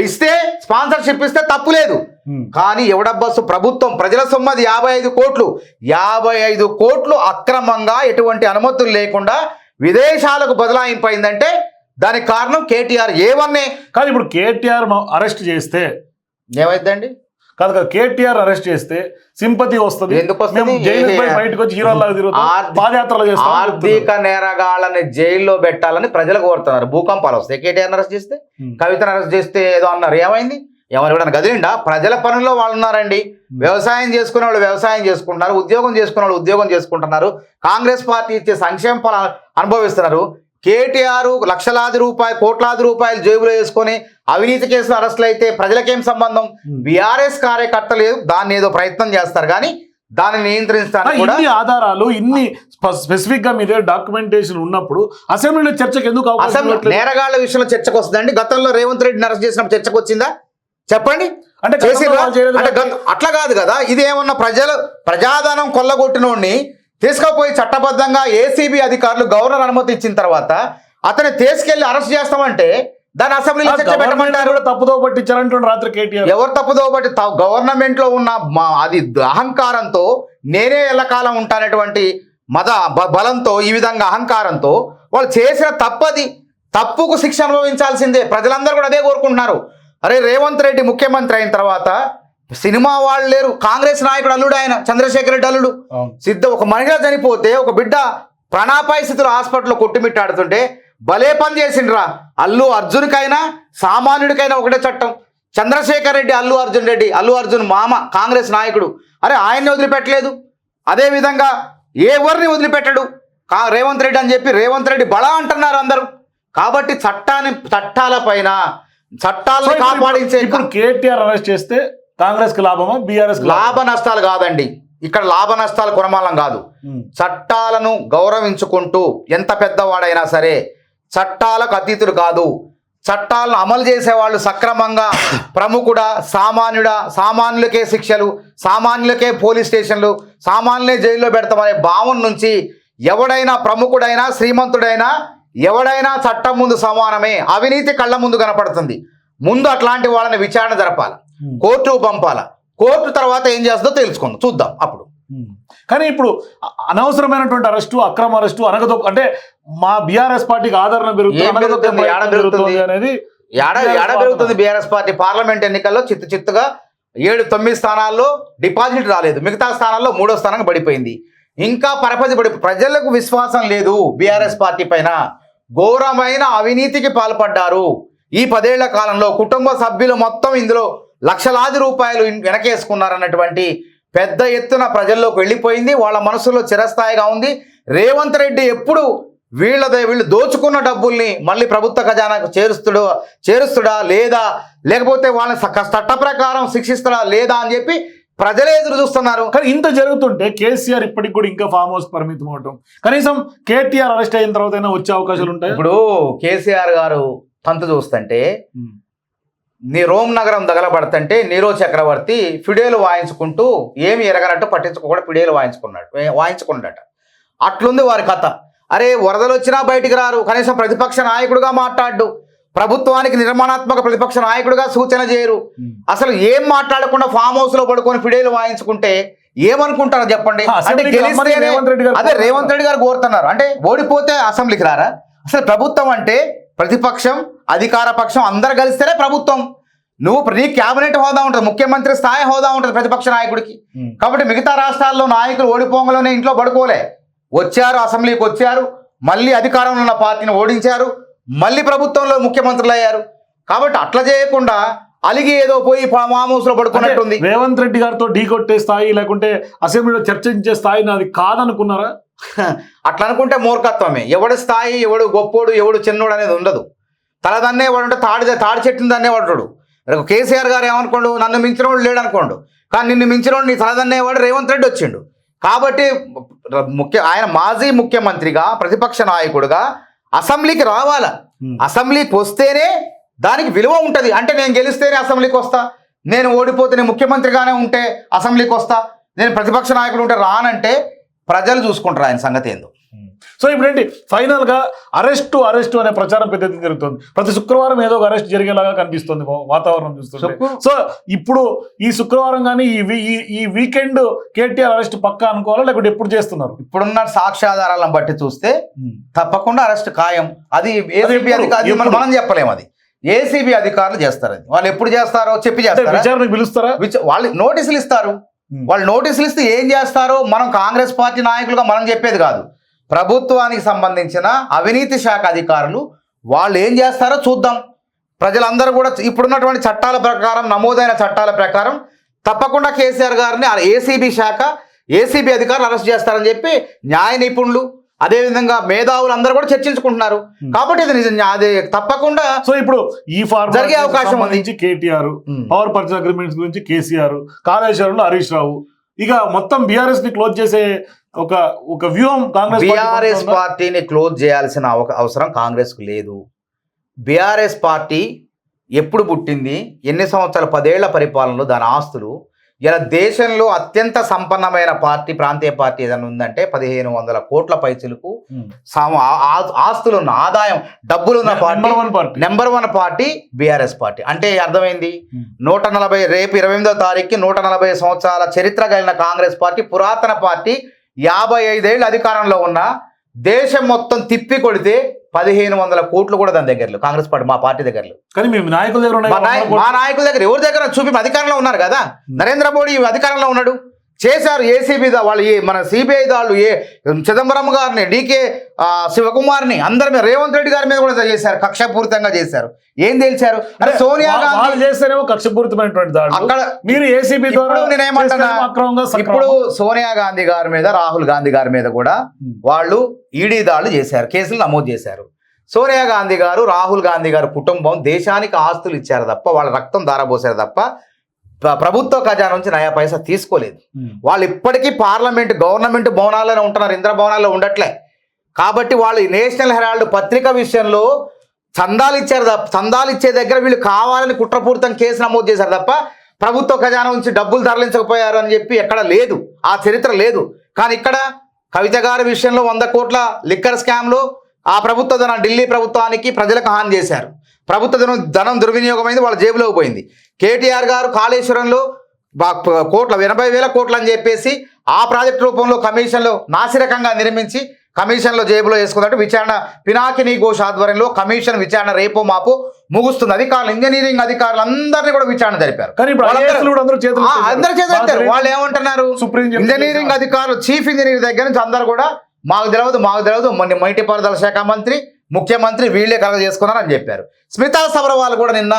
ఇస్తే స్పాన్సర్షిప్ ఇస్తే తప్పు లేదు. కానీ ఎవడబ్బస్సు ప్రభుత్వం. ప్రజల సొమ్మది యాభై ఐదు కోట్లు. యాభై ఐదు కోట్లు అక్రమంగా ఎటువంటి అనుమతులు లేకుండా విదేశాలకు బదలాయింపైందంటే దానికి కారణం కేటీఆర్. ఏవన్నే కానీ ఇప్పుడు కేటీఆర్ అరెస్ట్ చేస్తే ఏమైందండి? కాదు కదా కేటీఆర్ అరెస్ట్ చేస్తే సింపతి వస్తుంది. ఎందుకు వస్తది? మేము జైలు ఏ- బయటకు వచ్చి ఆర్థిక- పాదయాత్రలు. నేరగాళ్ళని జైల్లో పెట్టాలని ప్రజలు కోరుతున్నారు. భూకంపాలు వస్తాయి. కేటీఆర్ అరెస్ట్ చేస్తే. కవితను అరెస్ట్ చేస్తే ఏదో అన్నారు. ఏమైంది? ఎవరు కూడా గదిలిండా ప్రజల పనుల్లో వాళ్ళు ఉన్నారండి. వ్యవసాయం చేసుకునే వాళ్ళు వ్యవసాయం చేసుకుంటున్నారు ఉద్యోగం చేసుకునే వాళ్ళు ఉద్యోగం చేసుకుంటున్నారు కాంగ్రెస్ పార్టీ ఇచ్చే సంక్షేమ ఫలాలు అనుభవిస్తున్నారు. కేటీఆర్ లక్షలాది రూపాయలు కోట్లాది రూపాయలు జేబులో వేసుకొని అవినీతి కేసులు అరెస్టులు అయితే ప్రజలకేం సంబంధం. బీఆర్ఎస్ కార్యకర్తలు దాన్ని ఏదో ప్రయత్నం చేస్తారు కానీ దాన్ని నియంత్రించడానికి ఇన్ని ఆధారాలు ఇన్ని స్పెసిఫిక్గా మీ దగ్గర డాక్యుమెంటేషన్ ఉన్నప్పుడు అసెంబ్లీలో చర్చకు ఎందుకు అసెంబ్లీ? నేరగాళ్ళ విషయంలో చర్చకు వస్తుందండి. గతంలో రేవంత్ రెడ్డిని అరెస్ట్ చేసినప్పుడు చర్చకు వచ్చిందా? చెప్పండి. అంటే అట్లా కాదు కదా ఇది ఏమన్నా ప్రజలు ప్రజాధనం కొల్లగొట్టినోడిని తీసుకుపోయి చట్టబద్ధంగా ఏసీబీ అధికారులు గవర్నర్ అనుమతి ఇచ్చిన తర్వాత అతన్ని తీసుకెళ్ళి అరెస్ట్ చేస్తామంటే అసెంబ్లీలో పెట్టమంటారు. తప్పుదో పట్టించారంటుండ్రు రాత్రి కేటీఆర్. ఎవరు తప్పుదో బట్టి గవర్నమెంట్లో ఉన్న మా అది అహంకారంతో నేనే ఎల్లకాలం ఉంటానటువంటి మద బలంతో ఈ విధంగా అహంకారంతో వాళ్ళు చేసిన తప్పది తప్పుకు శిక్ష అనుభవించాల్సిందే. ప్రజలందరూ కూడా అదే కోరుకుంటున్నారు. అరే రేవంత్ రెడ్డి ముఖ్యమంత్రి అయిన తర్వాత సినిమా వాళ్ళు లేరు. కాంగ్రెస్ నాయకుడు అల్లుడు ఆయన చంద్రశేఖర్ రెడ్డి అల్లుడు. సిద్ధ ఒక మహిళ చనిపోతే ఒక బిడ్డ ప్రాణాపాయ స్థితిలో హాస్పిటల్లో కొట్టుమిట్టాడుతుంటే భలే పని చేసిండ్రా. అల్లు అర్జున్కైనా సామాన్యుడికైనా ఒకటే చట్టం. చంద్రశేఖర్ రెడ్డి అల్లు అర్జున్ రెడ్డి అల్లు అర్జున్ మామ కాంగ్రెస్ నాయకుడు. అరే ఆయన్ని వదిలిపెట్టలేదు. అదేవిధంగా ఎవరిని వదిలిపెట్టడు? కా రేవంత్ రెడ్డి అని చెప్పి రేవంత్ రెడ్డి బలా అంటున్నారు అందరూ. కాబట్టి చట్టాన్ని చట్టాల పైన సో చట్టాలను కాపాడించే ఇప్పుడు కేటీఆర్ అరెస్ట్ చేస్తే కాంగ్రెస్కి లాభమా? బీఆర్ఎస్ లాభ నష్టాలు కాదండి. ఇక్కడ లాభ నష్టాలు కొనమాలం కాదు. చట్టాలను గౌరవించుకుంటూ ఎంత పెద్దవాడైనా సరే చట్టాలకు అతీతుడు కాదు. చట్టాలను అమలు చేసేవాళ్ళు సక్రమంగా [coughs] ప్రముఖుడా సామాన్యుడా సామాన్యులకే శిక్షలు సామాన్యులకే పోలీస్ స్టేషన్లు సామాన్యులే జైల్లో పెడతామనే భావం నుంచి ఎవడైనా ప్రముఖుడైనా శ్రీమంతుడైనా ఎవడైనా చట్టం ముందు సమానమే అవినీతి కళ్ళ ముందు కనపడుతుంది. ముందు అట్లాంటి వాళ్ళని విచారణ జరపాలి కోర్టు పంపాల. కోర్టు తర్వాత ఏం చేస్తుందో తెలుసుకుందాం చూద్దాం అప్పుడు. కానీ ఇప్పుడు అనవసరమైనటువంటి అరెస్టు అక్రమ అరెస్టు అనగదో అంటే మా బీఆర్ఎస్ పార్టీకి ఆదరణ పెరుగుతుంది అనగదొక్కే అనేది ఏడ పెరుగుతుంది బీఆర్ఎస్ పార్టీ? పార్లమెంట్ ఎన్నికల్లో చిత్తు చిత్తుగా ఏడు తొమ్మిది స్థానాల్లో డిపాజిట్ రాలేదు. మిగతా స్థానాల్లో మూడో స్థానం పడిపోయింది. ఇంకా పరపతి పడి ప్రజలకు విశ్వాసం లేదు బీఆర్ఎస్ పార్టీ పైన. ఘోరమైన అవినీతికి పాల్పడ్డారు. ఈ పదేళ్ళ కాలంలో కుటుంబ సభ్యులు మొత్తం ఇందులో లక్షలాది రూపాయలు వెనకేసుకున్నారన్నటువంటి పెద్ద ఎత్తున ప్రజల్లోకి వెళ్ళిపోయింది. వాళ్ళ మనసులో చిరస్థాయిగా ఉంది. రేవంత్ రెడ్డి ఎప్పుడు వీళ్ళదే వీళ్ళు దోచుకున్న డబ్బుల్ని మళ్ళీ ప్రభుత్వ ఖజానాకు చేరుస్తుడు చేరుస్తుడా లేదా లేకపోతే వాళ్ళని చట్ట ప్రకారం శిక్షిస్తుడా లేదా అని చెప్పి ప్రజలే ఎదురు చూస్తున్నారు. కానీ ఇంత జరుగుతుంటే కేసీఆర్ ఇప్పటికి కూడా ఇంకా ఫామ్ హౌస్ పరిమితం అవటం. కనీసం కేటీఆర్ అరెస్ట్ అయిన తర్వాత వచ్చే అవకాశాలు ఉంటాయి? ఇప్పుడు కేసీఆర్ గారు తంతు చూస్తుంటే నీ రోమ్ నగరం దగలబడుతుంటే నీరో చక్రవర్తి ఫిడేలు వాయించుకుంటూ ఏమి ఎరగనట్టు పట్టించుకోకుండా ఫిడేలు వాయించుకున్నాడు. వాయించుకున్నాడట. అట్లుంది వారి కథ. అరే వరదలు వచ్చినా బయటికి రారు. కనీసం ప్రతిపక్ష నాయకుడుగా మాట్లాడు ప్రభుత్వానికి నిర్మాణాత్మక ప్రతిపక్ష నాయకుడిగా సూచన చేయరు. అసలు ఏం మాట్లాడకుండా ఫామ్ హౌస్లో పడుకొని ఫిడేలు వాయించుకుంటే ఏమనుకుంటారో చెప్పండి? అంటే అదే రేవంత్ రెడ్డి గారు కోరుతున్నారు. అంటే ఓడిపోతే అసెంబ్లీకి రారా? అసలు ప్రభుత్వం అంటే ప్రతిపక్షం అధికార పక్షం అందరు కలిస్తేనే ప్రభుత్వం. నువ్వు నీ క్యాబినెట్ హోదా ఉంటుంది ముఖ్యమంత్రి స్థాయి హోదా ఉంటుంది ప్రతిపక్ష నాయకుడికి. కాబట్టి మిగతా రాష్ట్రాల్లో నాయకులు ఓడిపోంగలోనే ఇంట్లో పడుకోలే. వచ్చారు అసెంబ్లీకి వచ్చారు మళ్ళీ అధికారంలో ఉన్న పార్టీని ఓడించారు. మళ్ళీ ప్రభుత్వంలో ముఖ్యమంత్రులు అయ్యారు కాబట్టి అట్లా చేయకుండా అలిగి ఏదో పోయి ఫామ్ హౌస్లో పడుకున్నట్టుంది రేవంత్ రెడ్డి గారితో ఢీ కొట్టే స్థాయి లేకుంటే అసెంబ్లీలో చర్చించే స్థాయి నాది కాదనుకున్నారా? [laughs] అట్లా అనుకుంటే మూర్ఖత్వమే. ఎవడు స్థాయి ఎవడు గొప్పోడు ఎవడు చిన్నోడు అనేది ఉండదు. తలదన్నే వాడు అంటే తాడి తాడి చెట్టుని దన్నే వాడు కేసీఆర్ గారు ఏమనుకోండు? నన్ను మించినోడు లేడు అనుకోండు కానీ నిన్ను మించినోడు నీ తలదన్నేవాడు రేవంత్ రెడ్డి వచ్చిండు. కాబట్టి ముఖ్య ఆయన మాజీ ముఖ్యమంత్రిగా ప్రతిపక్ష నాయకుడుగా అసెంబ్లీకి రావాలా. అసెంబ్లీకి వస్తేనే దానికి విలువ ఉంటుంది. అంటే నేను గెలిస్తేనే అసెంబ్లీకి వస్తా. నేను ఓడిపోతే నేను ముఖ్యమంత్రిగానే ఉంటే అసెంబ్లీకి వస్తా. నేను ప్రతిపక్ష నాయకుడు ఉంటే రానంటే ప్రజలు చూసుకుంటారు ఆయన సంగతి ఏందో. సో ఇప్పుడు ఏంటి ఫైనల్గా అరెస్ట్ అరెస్ట్ అనే ప్రచారం పెద్ద జరుగుతుంది. ప్రతి శుక్రవారం ఏదో ఒక అరెస్ట్ జరిగేలాగా కనిపిస్తుంది వాతావరణం చూస్తుంటే. శుక్ర- సో ఇప్పుడు ఈ శుక్రవారం కానీ ఈ ఈ- వీకెండ్ కేటీఆర్ అరెస్ట్ పక్కా అనుకోవాలా? లేకుంటే ఎప్పుడు చేస్తున్నారు? ఇప్పుడున్న సాక్ష్యాధారాలను బట్టి చూస్తే తప్పకుండా అరెస్ట్ ఖాయం. అది ఏసీబీ? అధికారులు మనం- చెప్పలేము అది. ఏసీబీ అధికారులు చేస్తారు అది. వాళ్ళు ఎప్పుడు చేస్తారో చెప్పి చేస్తారా? విచారణకు పిలుస్తారా? వాళ్ళు నోటీసులు ఇస్తారు. వాళ్ళు నోటీసులు ఇస్తే ఏం చేస్తారో మనం కాంగ్రెస్ పార్టీ నాయకులుగా మనం చెప్పేది కాదు. ప్రభుత్వానికి సంబంధించిన అవినీతి శాఖ అధికారులు వాళ్ళు ఏం చేస్తారో చూద్దాం ప్రజలందరూ కూడా ఇప్పుడున్నటువంటి చట్టాల ప్రకారం నమోదైన చట్టాల ప్రకారం తప్పకుండా కేసీఆర్ గారిని ఏసీబీ శాఖ ఏసీబీ అధికారులు అరెస్ట్ చేస్తారని చెప్పి న్యాయ నిపుణులు అదేవిధంగా మేధావులు అందరూ కూడా చర్చించుకుంటున్నారు. కాబట్టి ఇది నిజం అది తప్పకుండా సో ఇప్పుడు ఈ ఫార్మ్ జరిగే అవకాశం ఉంది. కేటీఆర్. పవర్ పర్చేస్ అగ్రిమెంట్స్ గురించి కేసీఆర్ కాళేశ్వరంలో హరీష్ రావు ఇక మొత్తం బీఆర్ఎస్ని క్లోజ్ చేసే ఒక ఒక వ్యూహం కాంగ్రెస్ బీఆర్ఎస్? పార్టీని క్లోజ్ చేయాల్సిన అవ- అవసరం కాంగ్రెస్కు లేదు. బీఆర్ఎస్ పార్టీ ఎప్పుడు పుట్టింది? ఎన్ని సంవత్సరాల? పదేళ్ళ పరిపాలనలో దాని ఆస్తులు ఇలా దేశంలో అత్యంత సంపన్నమైన పార్టీ ప్రాంతీయ పార్టీ ఏదైనా ఉందంటే పదిహేను వందల కోట్ల పైచులకు ఉమ్. సమ- ఆ- ఆ- ఆస్తులు ఉన్న ఆదాయం డబ్బులు ఉన్న party number one party BRS party అంటే అర్థమైంది. నూట నలభై రేపు ఇరవై ఎనిమిదో తారీఖుకి నూట నలభై సంవత్సరాల చరిత్ర కలిగిన కాంగ్రెస్ పార్టీ పురాతన పార్టీ యాభై ఐదేళ్ళు అధికారంలో ఉన్న దేశం మొత్తం తిప్పి కొడితే పదిహేను వందల కోట్లు కూడా దాని దగ్గర లేవు. కాంగ్రెస్ పార్టీ మా పార్టీ దగ్గర లేవు. కానీ మీ నాయకుల దగ్గర మా నాయకుల దగ్గర ఎవరి దగ్గర చూపి అధికారంలో ఉన్నారు కదా నరేంద్ర మోడీ అధికారంలో ఉన్నాడు చేశారు ఏసీబీ దా వాళ్ళు ఏ మన సిబిఐ దాళ్ళు ఏ చిదంబరం గారిని డీకే శివకుమార్ని అందరి మీద రేవంత్ రెడ్డి గారి మీద కూడా చేశారు కక్షపూరితంగా చేశారు ఏం తేల్చారు అరే సోనియా గాంధీ చేస్తేనేమో కక్షపూరితమైన దాడులు అక్కడ మీరు ఏసీబీ ద్వారా ఇప్పుడు నేనేమంటున్నా? ఇప్పుడు. సోనియా గాంధీ గారి మీద రాహుల్ గాంధీ గారి మీద కూడా ఉమ్. వాళ్ళు ఈడీ దాడులు చేశారు కేసులు నమోదు చేశారు సోనియా గాంధీ గారు రాహుల్ గాంధీ గారి కుటుంబం దేశానికి ఆస్తులు ఇచ్చారు తప్ప వాళ్ళ రక్తం దారబోసారు తప్ప ప్రభుత్వ ఖజానా నుంచి నయా పైసా తీసుకోలేదు. ఉమ్. వాళ్ళు ఇప్పటికీ పార్లమెంట్ గవర్నమెంట్ భవనాల్లోనే ఉంటున్నారు ఇంద్ర భవనాల్లో ఉండట్లే. కాబట్టి వాళ్ళు నేషనల్ హెరాల్డ్ పత్రిక విషయంలో చందాలు ఇచ్చారు తప్ప చందాలు ఇచ్చే దగ్గర వీళ్ళు కావాలని కుట్రపూరితం కేసు నమోదు చేశారు తప్ప ప్రభుత్వ ఖజానా నుంచి డబ్బులు తరలించకపోయారు అని చెప్పి ఎక్కడ లేదు. ఆ చరిత్ర లేదు. కానీ ఇక్కడ కవిత గారి విషయంలో వంద కోట్ల లిక్కర్ స్కామ్లో ఆ ప్రభుత్వ ధనం ఢిల్లీ ప్రభుత్వానికి ప్రజలకు హాని చేశారు. ప్రభుత్వ ధనం ధనం దుర్వినియోగమైంది వాళ్ళ జేబులోకి పోయింది. కేటీఆర్ గారు కాళేశ్వరంలో కోట్ల ఎనభై వేల కోట్లు అని చెప్పేసి ఆ ప్రాజెక్ట్ రూపంలో కమిషన్లో నాసిరకంగా నిర్మించి కమిషన్లో జేబులో వేసుకున్నట్టు విచారణ పినాకిని ఘోష్ ఆధ్వర్యంలో కమిషన్ విచారణ రేపో మాపు ముగుస్తుంది. అధికారులు ఇంజనీరింగ్ అధికారులు అందరినీ కూడా విచారణ జరిపారు. అందరూ వాళ్ళు ఏమంటున్నారు? ఇంజనీరింగ్ అధికారులు చీఫ్ ఇంజనీర్ దగ్గర నుంచి అందరు కూడా మాకు తెలియదు మాకు తెలియదు మొన్న మైటిపారుదల శాఖ మంత్రి ముఖ్యమంత్రి వీళ్ళే కలగ చేసుకున్నారు అని చెప్పారు. స్మితా సబర్వాల్ కూడా నిన్న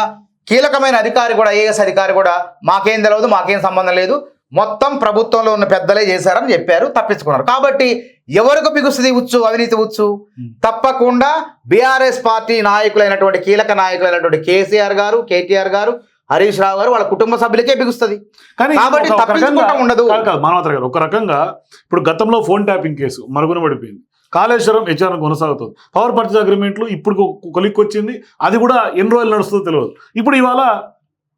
కీలకమైన అధికారి కూడా ఐఏఎస్ అధికారి కూడా మాకేం తెలియదు మాకేం సంబంధం లేదు. మొత్తం ప్రభుత్వంలో ఉన్న పెద్దలే చేశారని చెప్పారు తప్పించుకున్నారు. కాబట్టి ఎవరికి బిగుస్తుంది ఉచ్చు అవినీతి ఉచ్చు. తప్పకుండా బీఆర్ఎస్ పార్టీ నాయకులైనటువంటి కీలక నాయకులైనటువంటి కేసీఆర్ గారు కేటీఆర్ గారు హరీష్ రావు గారు వాళ్ళ కుటుంబ సభ్యులకే బిగుస్తుంది. కానీ కాబట్టి ఉండదు. కాదు, మానవతర గారు ఒక రకంగా ఇప్పుడు గతంలో ఫోన్ ట్యాపింగ్ కేసు మరుగున పడిపోయింది. కాళేశ్వరం విచారణ కొనసాగుతుంది. పవర్ పర్చేజ్ అగ్రిమెంట్లు ఇప్పుడు కొలిక్కి వచ్చింది అది కూడా ఎన్ని రోజులు నడుస్తుందో తెలియదు. ఇప్పుడు ఇవాళ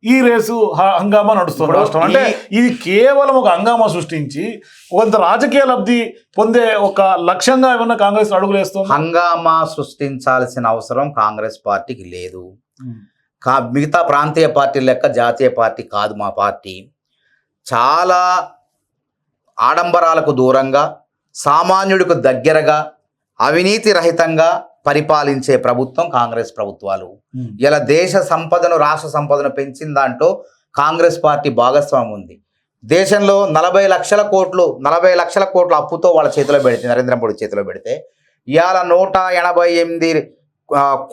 ఈ రేసు హ- హంగామా నడుస్తుంది రాష్ట్రం. అంటే ఇది కేవలం ఒక హంగామా సృష్టించి కొంత రాజకీయ లబ్ధి పొందే ఒక లక్ష్యంగా ఏమన్నా కాంగ్రెస్ అడుగులు వేస్తుంది? హంగామా సృష్టించాల్సిన అవసరం కాంగ్రెస్ పార్టీకి లేదు. కా మిగతా ప్రాంతీయ పార్టీ లెక్క జాతీయ పార్టీ కాదు మా పార్టీ. చాలా ఆడంబరాలకు దూరంగా సామాన్యుడికి దగ్గరగా అవినీతి రహితంగా పరిపాలించే ప్రభుత్వం కాంగ్రెస్ ప్రభుత్వాలు. ఇలా దేశ సంపదను రాష్ట్ర సంపదను పెంచిన దాంట్లో కాంగ్రెస్ పార్టీ భాగస్వామ్యం ఉంది. దేశంలో నలభై లక్షల కోట్లు నలభై లక్షల కోట్ల అప్పుతో వాళ్ళ చేతిలో పెడితే నరేంద్ర మోడీ చేతిలో పెడితే ఇవాళ నూట ఎనభై ఎనిమిది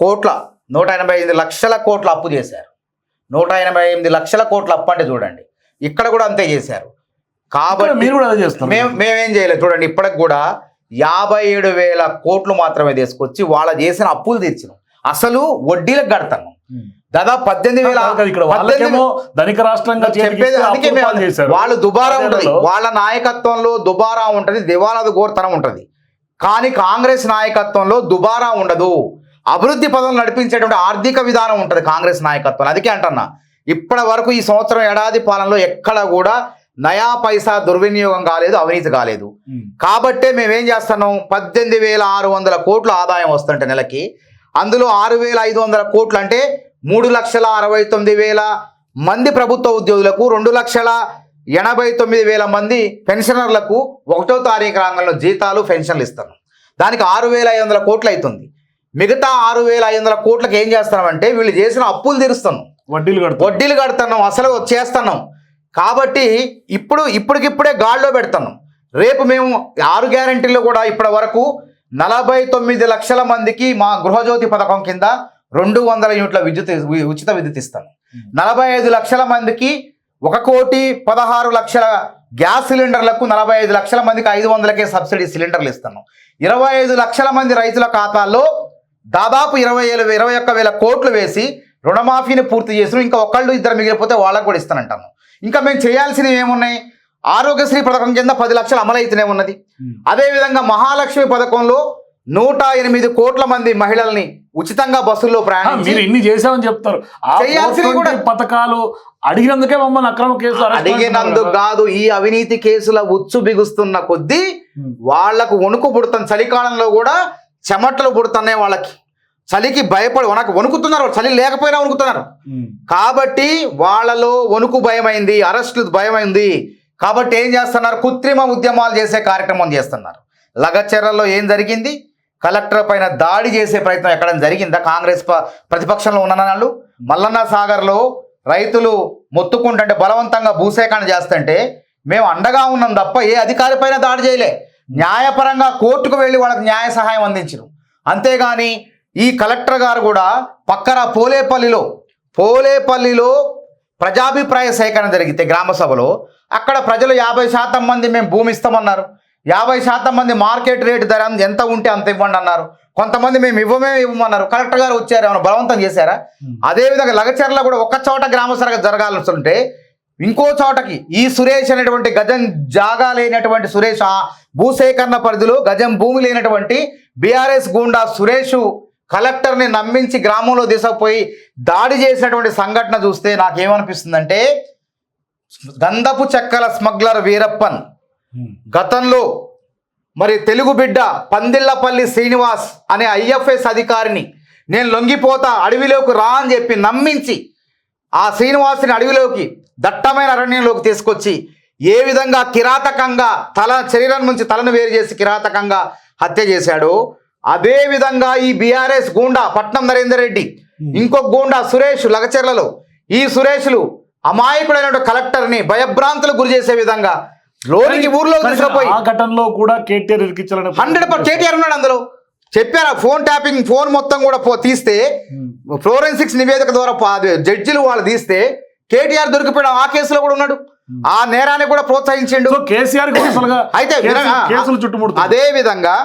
కోట్ల నూట ఎనభై ఎనిమిది లక్షల కోట్ల అప్పు చేశారు. నూట ఎనభై ఎనిమిది లక్షల కోట్ల అప్పు అంటే చూడండి ఇక్కడ కూడా అంతే చేశారు. కాబట్టి మీరు కూడా అదే చేస్తారు మేము మేమేం చేయలేదు. చూడండి ఇప్పటికి కూడా యాభై ఏడు వేల కోట్లు మాత్రమే తీసుకొచ్చి వాళ్ళ చేసిన అప్పులు తీర్చినాం. అసలు వడ్డీలకు కడతాను దాదాపు పద్దెనిమిది వేల ధనిక రాష్ట్రంగా చెప్పేది అందుకే వాళ్ళు దుబారా ఉంటది. వాళ్ళ నాయకత్వంలో దుబారా ఉంటది దివాలాదు గోర్తనం ఉంటది. కానీ కాంగ్రెస్ నాయకత్వంలో దుబారా ఉండదు. అభివృద్ధి పదం నడిపించేటువంటి ఆర్థిక విధానం ఉంటది కాంగ్రెస్ నాయకత్వం. అందుకే అంటున్నా ఇప్పటి వరకు ఈ సంవత్సరం ఏడాది పాలనలో ఎక్కడ కూడా నయా పైసా దుర్వినియోగం కాలేదు అవినీతి కాలేదు. కాబట్టే మేమేం చేస్తున్నాం? పద్దెనిమిది వేల ఆరు వందల కోట్ల ఆదాయం వస్తుంటే నెలకి. అందులో ఆరు వేల ఐదు వందల కోట్లు అంటే మూడు లక్షల అరవై తొమ్మిది వేల మంది ప్రభుత్వ ఉద్యోగులకు రెండు లక్షల ఎనభై తొమ్మిది వేల మంది పెన్షనర్లకు ఒకటో తారీఖు రంగంలో జీతాలు పెన్షన్లు ఇస్తాను దానికి ఆరు వేల ఐదు వందల కోట్లు అవుతుంది మిగతా ఆరు వేల ఐదు వందల కోట్లకు ఏం చేస్తున్నామంటే వీళ్ళు చేసిన అప్పులు తీరుస్తాను వడ్డీలు కడతారు వడ్డీలు కడుతున్నాం అసలు చేస్తున్నాం. కాబట్టి ఇప్పుడు ఇప్పటికిప్పుడే గాల్లో పెడుతున్నాం రేపు మేము ఆరు గ్యారంటీల్లో కూడా ఇప్పటి వరకు నలభై తొమ్మిది లక్షల మందికి మా గృహజ్యోతి పథకం కింద రెండు వందల యూనిట్ల విద్యుత్ ఉచిత విద్యుత్ ఇస్తాను. నలభై ఐదు లక్షల మందికి ఒక కోటి పదహారు లక్షల గ్యాస్ సిలిండర్లకు నలభై ఐదు లక్షల మందికి ఐదు వందలకే సబ్సిడీ సిలిండర్లు ఇస్తాను. ఇరవై ఐదు లక్షల మంది రైతుల ఖాతాల్లో దాదాపు ఇరవై ఏళ్ళు ఇరవై ఒక్క వేల కోట్లు వేసి రుణమాఫీని పూర్తి చేసిన. ఇంకా ఒకళ్ళు ఇద్దరు మిగిలిపోతే వాళ్ళకు కూడా ఇస్తానంటాను. ఇంకా మేము చేయాల్సినవి ఏమున్నాయి? ఆరోగ్యశ్రీ పథకం కింద పది లక్షలు అమలైతూనే ఉన్నది. అదేవిధంగా మహాలక్ష్మి పథకంలో నూట ఎనిమిది కోట్ల మంది మహిళల్ని ఉచితంగా బస్సుల్లో ఆ, ప్రయాణించి మీరు ఇన్ని చేశామని చెప్తారు? ఆ చేయాల్సినవి 420 కూడా- పథకాలు అడిగినందుకే మమ్మల్ని అక్రమ arrest అడిగినందుకు కదా. ఈ అవినీతి కేసుల ఉచ్చు బిగుస్తున్న కొద్దీ. వాళ్ళకు వణుకు పుడుతుంది చలికాలంలో కూడా చెమటలు పుడుతున్నాయి వాళ్ళకి. చలికి భయపడి వనకు వణుకుతున్నారు చలి లేకపోయినా వణుకుతున్నారు. కాబట్టి వాళ్ళలో వణుకు భయమైంది అరెస్టులు భయమైంది. కాబట్టి ఏం చేస్తున్నారు? కృత్రిమ ఉద్యమాలు చేసే కార్యక్రమం చేస్తున్నారు. లగచెర్రలో ఏం జరిగింది? కలెక్టర్ పైన దాడి చేసే ప్రయత్నం ఎక్కడ జరిగిందా? కాంగ్రెస్ ప- ప్రతిపక్షంలో ఉన్న వాళ్ళు మల్లన్న సాగర్లో రైతులు మొత్తుకుంటుంటే బలవంతంగా భూసేకరణ చేస్తుంటే మేము అండగా ఉన్నాం తప్ప ఏ అధికారి పైన దాడి చేయలే. న్యాయపరంగా కోర్టుకు వెళ్ళి వాళ్ళకి న్యాయ సహాయం అందించరు. అంతేగాని ఈ కలెక్టర్ గారు కూడా పక్కన పోలేపల్లిలో పోలేపల్లిలో ప్రజాభిప్రాయ సేకరణ జరిగితే గ్రామ సభలో అక్కడ ప్రజలు యాభై శాతం మంది మేము భూమి ఇస్తామన్నారు. యాభై శాతం మంది మార్కెట్ రేటు ధర ఎంత ఉంటే అంత ఇవ్వండి అన్నారు. కొంతమంది మేము ఇవ్వమే ఇవ్వమన్నారు. కలెక్టర్ గారు వచ్చారు ఏమైనా బలవంతం చేశారా. అదేవిధంగా లగచర్ల కూడా ఒక్క చోట గ్రామ సభ జరగాల్సి ఉంటే ఇంకో చోటకి ఈ సురేష్ అనేటువంటి గజం జాగా లేనటువంటి సురేష్ ఆ భూసేకరణ పరిధిలో గజం భూమి లేనటువంటి బీఆర్ఎస్ గూండా సురేష్ కలెక్టర్ని నమ్మించి గ్రామంలో తీసుకుపోయి దాడి చేసినటువంటి సంఘటన చూస్తే నాకేమనిపిస్తుందంటే గంధపు చెక్కల స్మగ్లర్ వీరప్పన్. గతంలో మరి తెలుగు బిడ్డ పందిళ్ళపల్లి శ్రీనివాస్ అనే ఐఎఫ్ఎస్ అధికారిని నేను లొంగిపోతా అడవిలోకి రా అని చెప్పి నమ్మించి ఆ శ్రీనివాసుని అడవిలోకి దట్టమైన అరణ్యంలోకి తీసుకొచ్చి ఏ విధంగా కిరాతకంగా తల శరీరం నుంచి తలను వేరు చేసి కిరాతకంగా హత్య చేశాడో అదే విధంగా ఈ బీఆర్ఎస్ గూండా పట్నం నరేందర్ రెడ్డి ఇంకొక గూండా సురేష్ లగచెర్లలో. ఈ సురేష్లు అమాయకుడైన కలెక్టర్ని భయభ్రాంతులకు గురి చేసే విధంగా లోనికి ఊర్లో తీసుకుపోయి ఆ ఘటనలో కూడా కేటీఆర్ ఇరికించాలని హండ్రెడ్ పర్సెంట్ కేటీఆర్ ఉన్నాడు అందులో. చెప్పారా? ఫోన్ ట్యాపింగ్ ఫోన్ మొత్తం కూడా తీస్తే. ఫ్లోరెన్సిక్స్ నివేదిక ద్వారా జడ్జిలు వాళ్ళు తీస్తే కేటీఆర్ దొరికిపోయాడు ఆ కేసులో కూడా ఉన్నాడు. ఆ నేరాన్ని కూడా ప్రోత్సహించిండు. కేసీఆర్ అయితే అదే విధంగా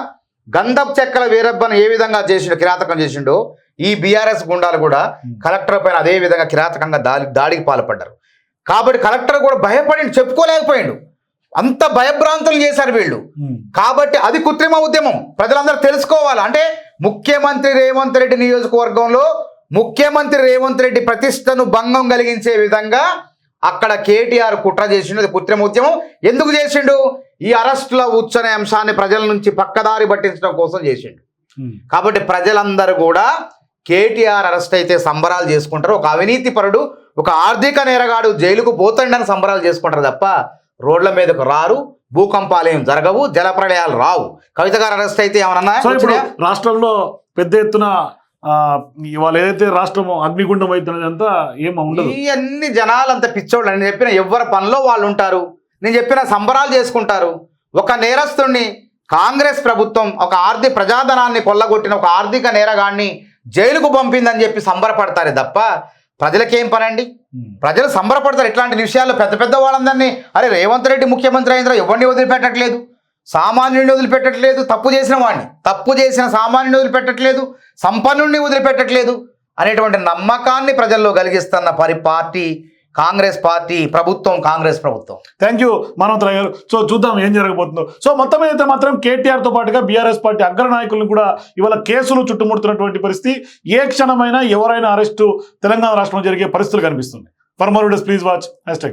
గంధప్ చెక్కల వీరబ్బను ఏ విధంగా చేసిండు కిరాతకం చేసిండో ఈ బీఆర్ఎస్ గుండాలు కూడా కలెక్టర్ పైన అదే విధంగా కిరాతకంగా దాడి దాడికి పాల్పడ్డారు. కాబట్టి కలెక్టర్ కూడా భయపడి చెప్పుకోలేకపోయిండు. అంత భయభ్రాంతులు చేశారు వీళ్ళు. కాబట్టి అది కృత్రిమ ఉద్యమం. ప్రజలందరూ తెలుసుకోవాలి. అంటే ముఖ్యమంత్రి రేవంత్ రెడ్డి నియోజకవర్గంలో ముఖ్యమంత్రి రేవంత్ రెడ్డి ప్రతిష్టను భంగం కలిగించే విధంగా అక్కడ కేటీఆర్ కుట్ర చేసిండు అది కృత్రిమ ఉద్యమం ఎందుకు చేసిండు? ఈ అరెస్టుల ఉచ్చనే అంశాన్ని ప్రజల నుంచి పక్కదారి పట్టించడం కోసం చేసిండు. కాబట్టి ప్రజలందరూ కూడా కేటీఆర్ అరెస్ట్ అయితే సంబరాలు చేసుకుంటారు. ఒక అవినీతి పరుడు ఒక ఆర్థిక నేరగాడు జైలుకు పోతుండని సంబరాలు చేసుకుంటారు తప్ప రోడ్ల మీదకు రారు భూకంపాలు ఏం జరగవు జల ప్రళయాలు రావు. కవిత గారు అరెస్ట్ అయితే ఏమన్నా? రాష్ట్రంలో పెద్ద ఎత్తున ఇవాళ ఏదైతే రాష్ట్రం అగ్నిగుండం అవుతున్నదంతా ఏం ఉండదు. ఈ అన్ని జనాలు అంత పిచ్చోళ్ళు నేను చెప్పిన ఎవరి పనిలో వాళ్ళు ఉంటారు. నేను చెప్పిన సంబరాలు చేసుకుంటారు. ఒక నేరస్తుడిని కాంగ్రెస్ ప్రభుత్వం ఒక ఆర్థిక ప్రజాధనాన్ని కొల్లగొట్టిన ఒక ఆర్థిక నేరగాన్ని జైలుకు పంపిందని చెప్పి సంబరపడతారే తప్ప ప్రజలకేం పనండి. ప్రజలు సంబరపడతారు ఇట్లాంటి విషయాల్లో పెద్ద పెద్ద వాళ్ళందరినీ అరే రేవంత్ రెడ్డి ముఖ్యమంత్రి అయిన ఎవరిని వదిలిపెట్టట్లేదు? సామాన్యుడిని వదిలిపెట్టట్లేదు తప్పు చేసిన వాడిని తప్పు చేసిన సామాన్యుడిని వదిలిపెట్టట్లేదు సంపన్నుడిని వదిలిపెట్టట్లేదు అనేటువంటి నమ్మకాన్ని ప్రజల్లో కలిగిస్తున్న పరి పార్టీ కాంగ్రెస్ పార్టీ ప్రభుత్వం కాంగ్రెస్ ప్రభుత్వం. థ్యాంక్ యూ మనోతరాయ్ గారు. సో చూద్దాం ఏం జరగబోతుందో. సో మొత్తం అయితే మాత్రం కేటీఆర్తో పాటుగా బీఆర్ఎస్ పార్టీ అగ్ర నాయకులను కూడా ఇవాళ కేసులు చుట్టుముడుతున్నటువంటి పరిస్థితి ఏ క్షణమైనా ఎవరైనా అరెస్టు తెలంగాణ రాష్ట్రంలో జరిగే పరిస్థితులు కనిపిస్తుంది for more please watch hash